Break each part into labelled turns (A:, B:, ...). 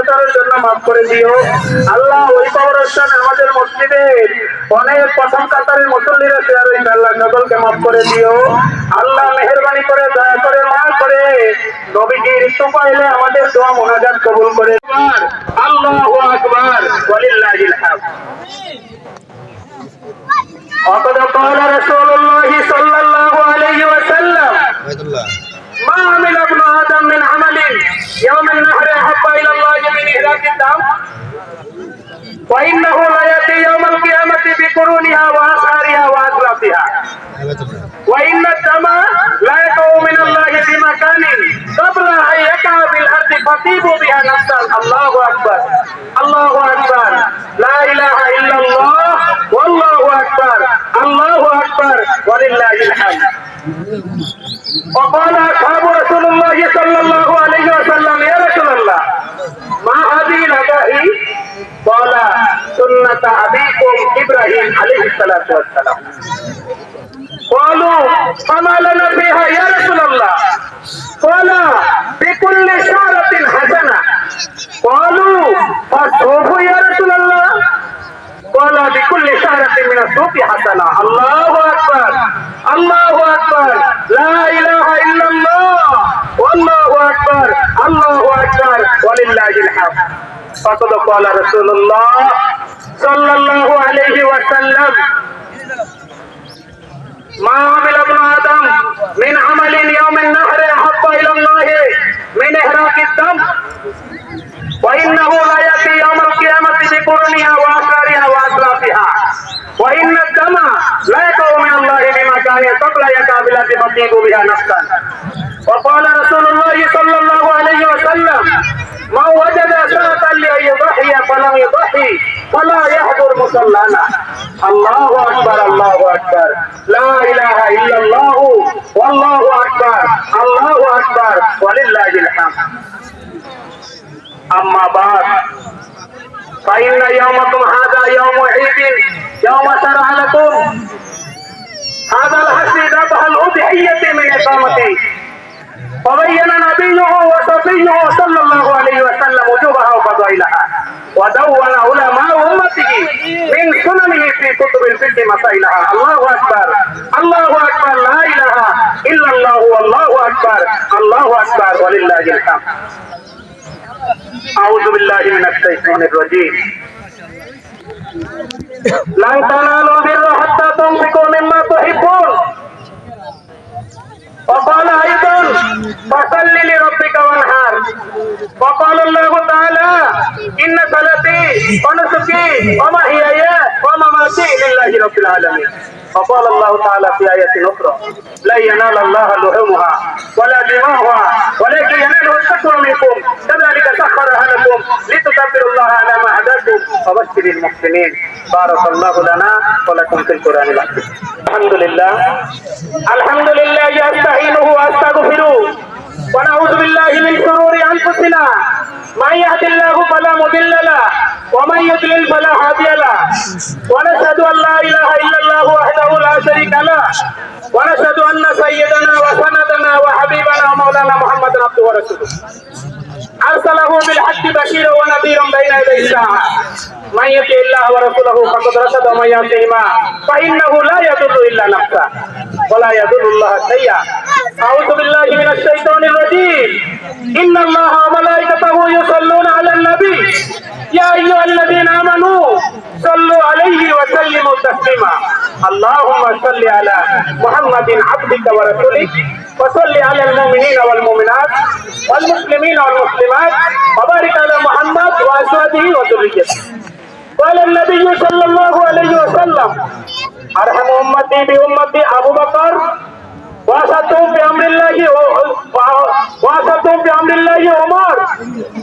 A: বছরের জন্য মাফ করে দিও আল্লাহ ওই কবরস্থানে আমাদের মসজিদের অনেক প্রথম কাতারের মুসল্লিরা শেয়ার হয়েছে আল্লাহ সকলকে মাফ করে দিও আল্লাহ মেহরবানি করে দয়া করে মা করে নবীজির পাইলে আমাদের দোয়া মোনাজাত কবুল করে আল্লাহু আকবার ওয়ালিল্লাহিল হামদ وقد قال رسول الله صلى الله ولله الحمد وقال اصحاب رسول الله صلى الله عليه وسلم يا رسول الله ما هذه الاضاحي قال سنه ابيكم ابراهيم عليه الصلاه والسلام قالوا فما لنا فيها يا رسول الله قال بكل شعرة حسنة قالوا فالصوف يا رسول الله قال بكل شعرة من الصوف حسنة الله أكبر الله أكبر الله أكبر ولله الحمد فقد قال رسول الله صلى الله عليه وسلم ما عمل ابن ادم من عمل يوم النهر احب الى الله من احراق الدم وانه لا ياتي يوم القيامه بقرنها واثارها واطرافها وان الدم لا يقع من الله بمكان قبل يقابل فطيب بها نفسا وقال رسول الله صلى الله عليه وسلم ما وجد ساعة لأن يضحي فلم يضحي فلا يحضر مصلانا الله أكبر الله أكبر لا إله إلا الله والله أكبر الله أكبر ولله الحمد أما بعد فإن يومكم هذا يوم عيد يوم شرع لكم هذا الحج ذبح الأضحية من إقامته. وبين نبيه وصفيه صلى الله عليه وسلم وجوبها وفضائلها. ودون علماء أمته من سننه في كتب الفقه مسائلها. الله أكبر. الله أكبر. لا إله إلا الله. والله أكبر. الله أكبر. ولله الحمد. أعوذ بالله من الشيطان الرجيم. لن تنالوا فصل لربك وانحر. وقال الله تعالى ان صلاتي ونسكي ومحياي ومماتي لله رب العالمين. وقال الله تعالى في آية أخرى لا ينال الله لحومها ولا دماؤها ولكن يناله التقوى منكم. كذلك سخرها لكم لتكبروا الله على ما هداكم وبشر المحسنين. بارك الله لنا ولكم في القرآن العظيم. الحمد لله. الحمد لله أستعينه وأستغفره. ونعوذ بالله من شرور أنفسنا من يهد الله فلا مضل له ومن يضلل فلا هادي له ونشهد أن لا إله إلا الله وحده لا شريك له ونشهد أن سيدنا وسندنا وحبيبنا ومولانا محمد عبده ورسوله أرسله بالحق بشيرا ونذيرا بين يدي الساعة من يطع الله ورسوله فقد رشد ومن يطعهما فإنه لا يضر إلا نفسه ولا يضر الله شيئا أعوذ بالله من الشيطان الرجيم. إن الله وملائكته يصلون على النبي. يا أيها الذين آمنوا صلوا عليه وسلموا تسليما. اللهم صل على محمد عبدك ورسولك وصل على المؤمنين والمؤمنات والمسلمين والمسلمات وبارك على محمد وأزواجه وذريته. قال النبي صلى الله عليه وسلم أرحم أمتي بأمتي أبو بكر وأسدهم بأمر الله وأسدهم بأمر الله عمر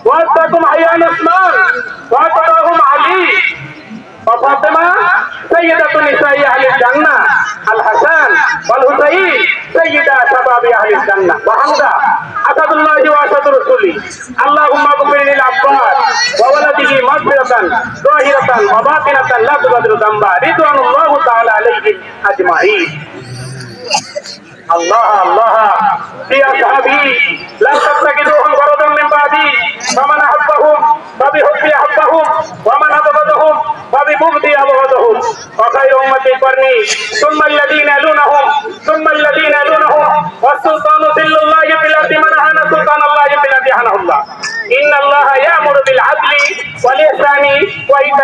A: وأسدكم عيان عثمان وأتراهم علي وفاطمة سيدة نساء أهل الجنة الحسن والحسين سيدة شباب أهل الجنة وحمزة أسد الله وأسد رسوله اللهم اغفر للعباس وولده مغفرة ظاهرة وباطنة لا تبدل ذنبا رضوان الله تعالى عليهم أجمعين আল্লাহ আল্লাহ। প্রিয়া সাহাবি লা তাস্তাকিদুহুম বারাদাম মিন বাদি। ফামান আহাব্বাহুম ফাবি হুব্বি আহাব্বাহুম ওয়া মান আবাদাহুম ফাবি বুগদি আবাদাহুম ওয়া খায়রু উম্মাতি কর্নি। সুম্মা আল্লাযীনা ইয়ালুনহুম সুম্মা আল্লাযীনা ইয়ালুনহুম ওয়াস সুলতানু ফিল আরদি মান আহানা সুলতানাল্লাহ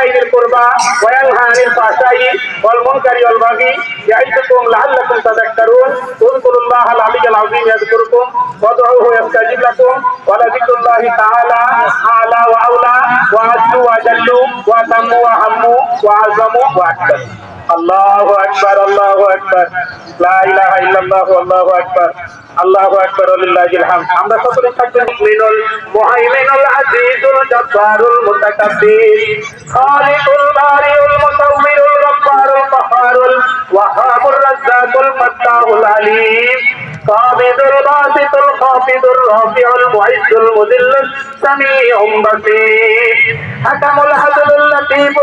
A: ইলিল কুরবা ওয়া ইয়ানহা আনিল ফাহশাই ওয়াল মুনকারি ওয়াল বাগি ইয়াইদুকুম লাআল্লাকুম তাযাক্কারুন, উযকুরুল্লাহ আল আলিয়্যুল আযীম ইয়াযকুরুকুম, ওয়াদউহু ইয়াস্তাজিব লাকুম, ওয়া লাযিকুল্লাহি তাআলা আলা ওয়া আউলা ওয়া আজ্জু ওয়া জাল্লু, ওয়া তাম্মু ওয়া হাম্মু, ওয়া আযমু ওয়া আকবারু। أكبر الله أكبر لا إله إلا الله والله أكبر الله أكبر ولله الحمد আমরা সকলে থাকতে মুমিনুল মুহাইমিনুল আজিজুল জব্বারুল মুতাকাব্বির খালিকুল বারিউল মুসাউমিরুল গফফারুল কহারুল ওয়াহাবুর রাজ্জাকুল ফাত্তাহুল আলিম قابض الباسط الخافض الرافع المعز المذل السميع بصير حكم العدل اللطيف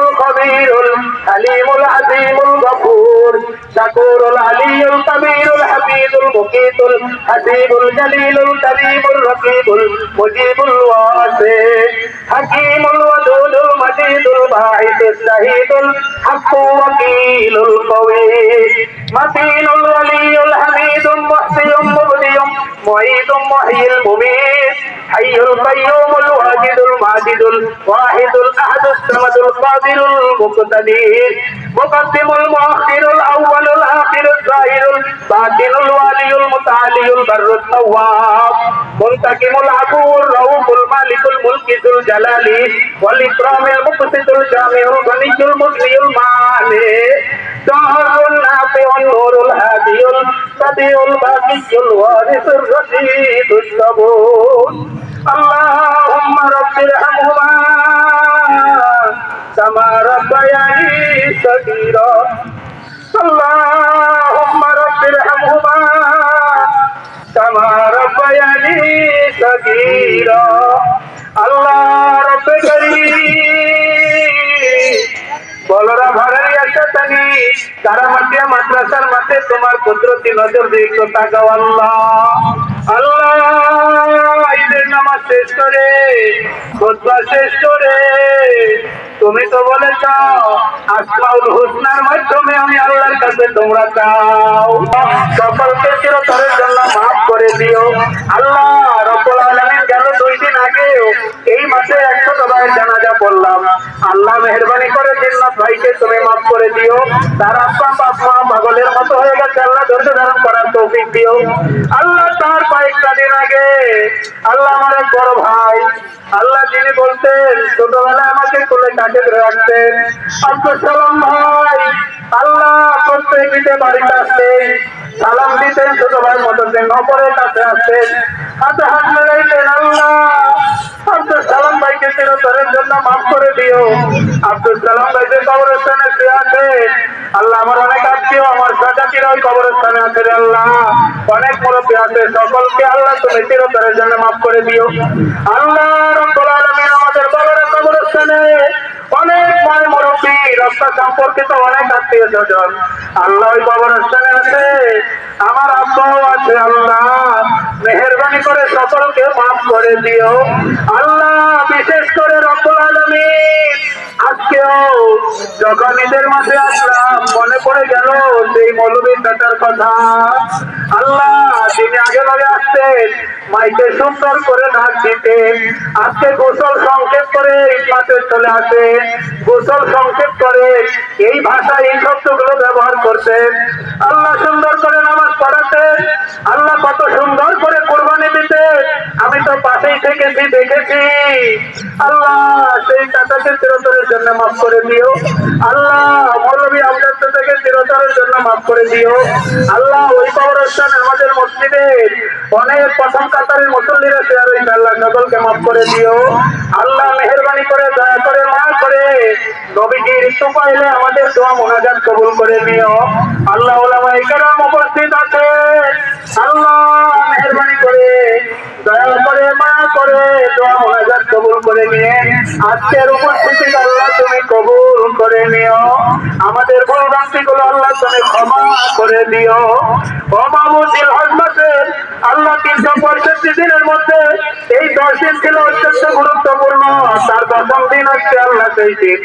A: কবিরুল আলিমুল আজিমুল গফুর শাকুরুল আলিউল কবিরুল হামিদুল মুকিতুল, হাসিবুল জালিলুল করিমুল রকিবুল, মুজিবুল ওয়াসে হাকিমুল ওয়াদুদুল মাজিদুল বাঈসুল শাহিদুল হাক্কু ওয়াকিলুল কবীর মতিনুল ওয়ালিউল হামিদুল মুহসিনুল مبدي معيد محيي المميت حي القيوم الواجد الماجد الواحد الاحد الصمد القادر المقتدر مقدم المؤخر الاول الاخر الظاهر الباطن الوالي المتعالي البر التواب منتقم العفو الرؤوف المالك الملك ذو الجلال والاكرام المقسط الجامع الغني المغني المانع دار النافع النور الهادي البديع الباقي الوارث الرشيد الصبور اللهم رب ارحمهما كما ربياني صغيرا اللهم رب ارحمهما كما ربياني صغيرا الله رب كريم বলরা ভাড়াই আছে তানি মাদ্রাসার মাঠে তোমার কুদরতি নজর তাকাও আল্লাহ। আল্লাহ নামাজ শেষ করে শেষ করে। তুমি তো বলেছ, আসমাউল হুসনার মাধ্যমে আমি আল্লাহর কাছে তোমরা চাও। সকলকে চিরতরের জন্য মাফ করে দিও। আল্লাহ, রব্বুল আলামিন গেল দুই দিন আগেও এই মাসে একশো আল্লাহ মেহরবানি করে, জিন্নাত ভাইকে তুমি মাফ করে দিও। তার আব্বা, বাপ, মা পাগলের মতো হয়ে গেছে। আল্লাহ ধৈর্য ধারণ করার তৌফিক দিও। আল্লাহ তার কয়েকটা দিন আগে, আল্লাহ আমার এক বড় ভাই, আল্লাহ যিনি বলতেন, ছোটবেলায় আমাকে কোলে কাছে ধরে রাখতেন। আব্দুল সালাম ভাই, আল্লাহ প্রত্যেক দিতে বাড়িতে আসতেন, সালাম দিতেন ছোট ভাই মতো নপরের কাছে আসতেন। হাতে হাত মেলাইতেন আল্লাহ। আব্দুল সালাম ভাইকে চিরতরের জন্য মাফ করে দিও। আব্দুল সালাম ভাই যে কবরস্থানে সে আছে, আল্লাহ আমার অনেক আত্মীয়, আমার ওই কবরস্থানে আছে রে আল্লাহ। অনেক মুরব্বী আছে, সকলকে আল্লাহ তুমি চিরতরের জন্য মাফ করে দিও। আল্লাহ রব্বুল আলামিন আমাদের বাবারা কবরস্থানে অনেক ময় মুরব্বী রাস্তা সম্পর্কিত অনেক আত্মীয় স্বজন। আল্লাহ ওই কবরস্থানে আছে। আমার আব্বাও আছে, আল্লাহ। মেহরবানি করে সকলকে মাফ করে দিও। আল্লাহ, বিশেষ করে রব্বুল আলামিন। আজকেও যখন ঈদের আসলাম, মনে পড়ে গেল সেই মৌলবীর দাতার কথা। আল্লাহ, তিনি আগে ভাগে আসতেন, মাইকে সুন্দর করে ডাক দিতেন। আজকে গোসল সংক্ষেপ করে এই মাঠে চলে আসে গোসল সংক্ষেপ করে এই ভাষায় এই শব্দগুলো ব্যবহার করতেন আল্লাহ সুন্দর করে নামাজ পড়াতেন আল্লাহ কত সুন্দর করে কোরবানি দিতে। আমি তো পাশেই থেকেছি, দেখেছি। আল্লাহ, সেই টাকাকে চিরতরের জন্য মাফ করে দিও। আল্লাহ, মৌলবী আমদার থেকে চিরতরের জন্য মাফ করে দিও। আল্লাহ ওই কবরস্থানে আমাদের মসজিদের অনেক প্রথম কাতারের মুসল্লিরা শেয়ার হয়েছে, আল্লাহ সকলকে মাফ করে দিও। আল্লাহ মেহরবানি করে, দয়া করে মা করে নবীজির একটু পাইলে আমাদের দোয়া মোনাজাত কবুল করে দিও। আল্লাহ ওলামা ইকরাম উপস্থিত আছে। আল্লাহ মেহরবানি করে, দয়া করে মা করে দোয়া করে নিয়ে, আজকের উপস্থিতি আল্লাহ তুমি কবুল করে নিও। আমাদের ভুলগুলো আল্লাহ তুমি ক্ষমা করে দিও। মাহমুদিল হজমতের আল্লাহ তিনশো পঁয়ষট্টি দিনের মধ্যে এই দশ দিন ছিল অত্যন্ত গুরুত্বপূর্ণ। তার দশম দিন হচ্ছে আল্লাহ সেই দিন।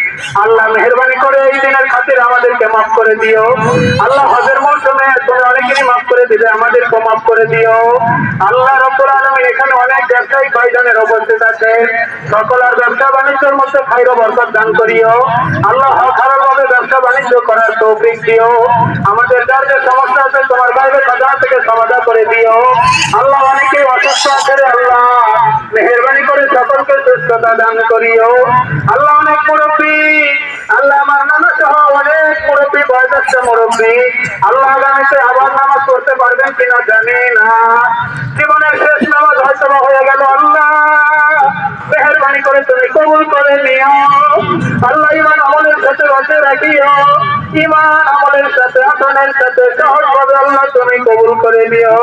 A: আল্লাহ মেহরবানি করে এই দিনের খাতির আমাদেরকে মাফ করে দিও। আল্লাহ হজের মৌসুমে তুমি অনেকেরই মাফ করে দিবে আমাদেরকে মাফ করে দিও। আল্লাহ রব্বুল আলমী এখানে অনেক ব্যবসায়ী ভাইজানের উপস্থিত আছে? সকল আর ব্যবসা বাণিজ্যের মধ্যে খাইর বরকত দান করিও। আল্লাহ খারাপ ভাবে ব্যবসা বাণিজ্য করার তৌফিক দিও। আমাদের যার যে সমস্যা আছে, তোমার বাইরে খাজা থেকে সমাধা করে দিও। আল্লাহ অনেকে অসুস্থ আছে আল্লাহ। মেহরবানি করে সকলকে সুস্থতা দান করিও। আল্লাহ অনেক মুরব্বী। আল্লাহ আমার নানা সহ অনেক মুরব্বী বয়সস্থ মুরব্বী। আল্লাহ আগামীতে আবার নামাজ পড়তে পারবেন কিনা জানি না। জীবনের শেষ নামাজ হয়তো হয়ে গেল, আল্লাহ। মেহরবানি করে তুমি কবুল করে নিও। আল্লাহ, ইমান আমলের সাথে রাখিও। ইমান আমলের সাথে আসনের সাথে, সহজভাবে আল্লাহ তুমি কবুল করে নিও।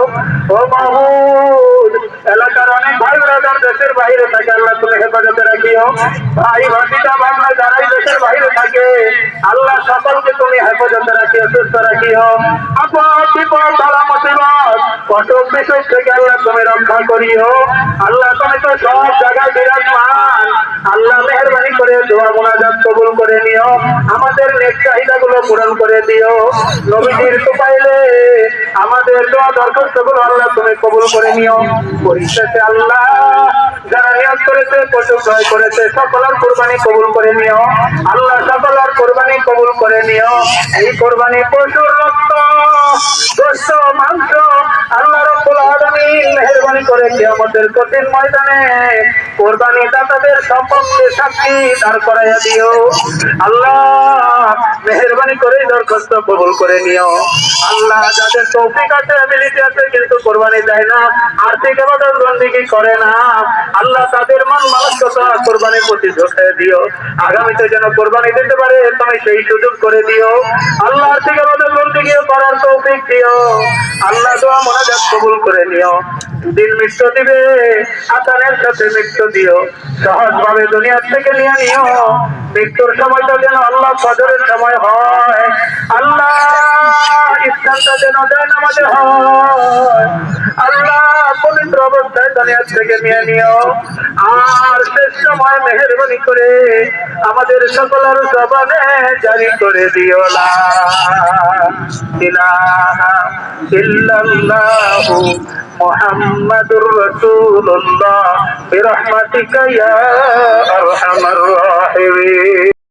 A: ও মাহমুদ এলাকার অনেক ভাই ব্রাদার দেশের বাইরে থাকে, আল্লাহ তুমি হেফাজতে রাখিও। ভাই ভাতিটা বাংলা যারাই দেশের বাইরে থাকে, আল্লাহ সকলকে তুমি হেফাজতে রাখিও, সুস্থ রাখিও। আপদ বিপদ তারা মুসিবত অসুখ বিসুখ থেকে আল্লাহ তুমি তো সব জায়গায় বিরাজমান। আল্লাহ মেহরবানি করে দোয়া মোনাজাত করে নিও। আমাদের নেক চাহিদা গুলো পূরণ করে দিও। নবীজির তো পাইলে আমাদের দরখাস্তগুলো আল্লাহ তুমি কবুল করে নিও। পরিশেষে আল্লাহ যারা নিয়োগ করেছে পশু ক্রয় করেছে, সকলের কোরবানি কবুল করে নিও। আল্লাহ সকলের কোরবানি কবুল করে নিও। এই কোরবানি পশুর রক্ত। করে কিয়ামতের কঠিন ময়দানে কোরবানি দাতাদের সম্পর্কে সাক্ষী দাঁড় করাইয়া দিও। আল্লাহ, মেহেরবানি করে দরখাস্ত কবুল করে নিও। আল্লাহ যাদের তৌফিক আছে অ্যাবিলিটি আছে, কিন্তু কোরবানি দেয় না, আর্থিক এবাদত বন্দিগি করে না, আল্লাহ তাদের মন মানসিকতা কোরবানির প্রতি ঝোঁকে দিও। আগামীতে যেন কোরবানি দিতে পারে, তুমি সেই সুযোগ করে দিও। আল্লাহ আর্থিক এবাদত বন্দিগি করার তৌফিক দিও। আল্লাহ দোয়া মোনাজাত কবুল করে নিও। দিন মৃত্যু দিবে আসানের সাথে মৃত্যু দিও। সহজ ভাবে দুনিয়ার থেকে নিয়ে নিও। মৃত্যুর সময়টা যেন আল্লাহ ফজরের সময় হয়। আল্লাহ ইসলামটা যেন দেন আমাদের হয়। আল্লাহ পবিত্র অবস্থায় দুনিয়ার থেকে নিয়ে নিও। আর শেষ সময় মেহরবানি করে আমাদের সকলের জবানে জারি করে দিও লা ইলাহা ইল্লাল্লাহু মুহাম্মাদুর রাসূলুল্লাহ বিরহমাতিকা ইয়া আরহামার রাহিমিন।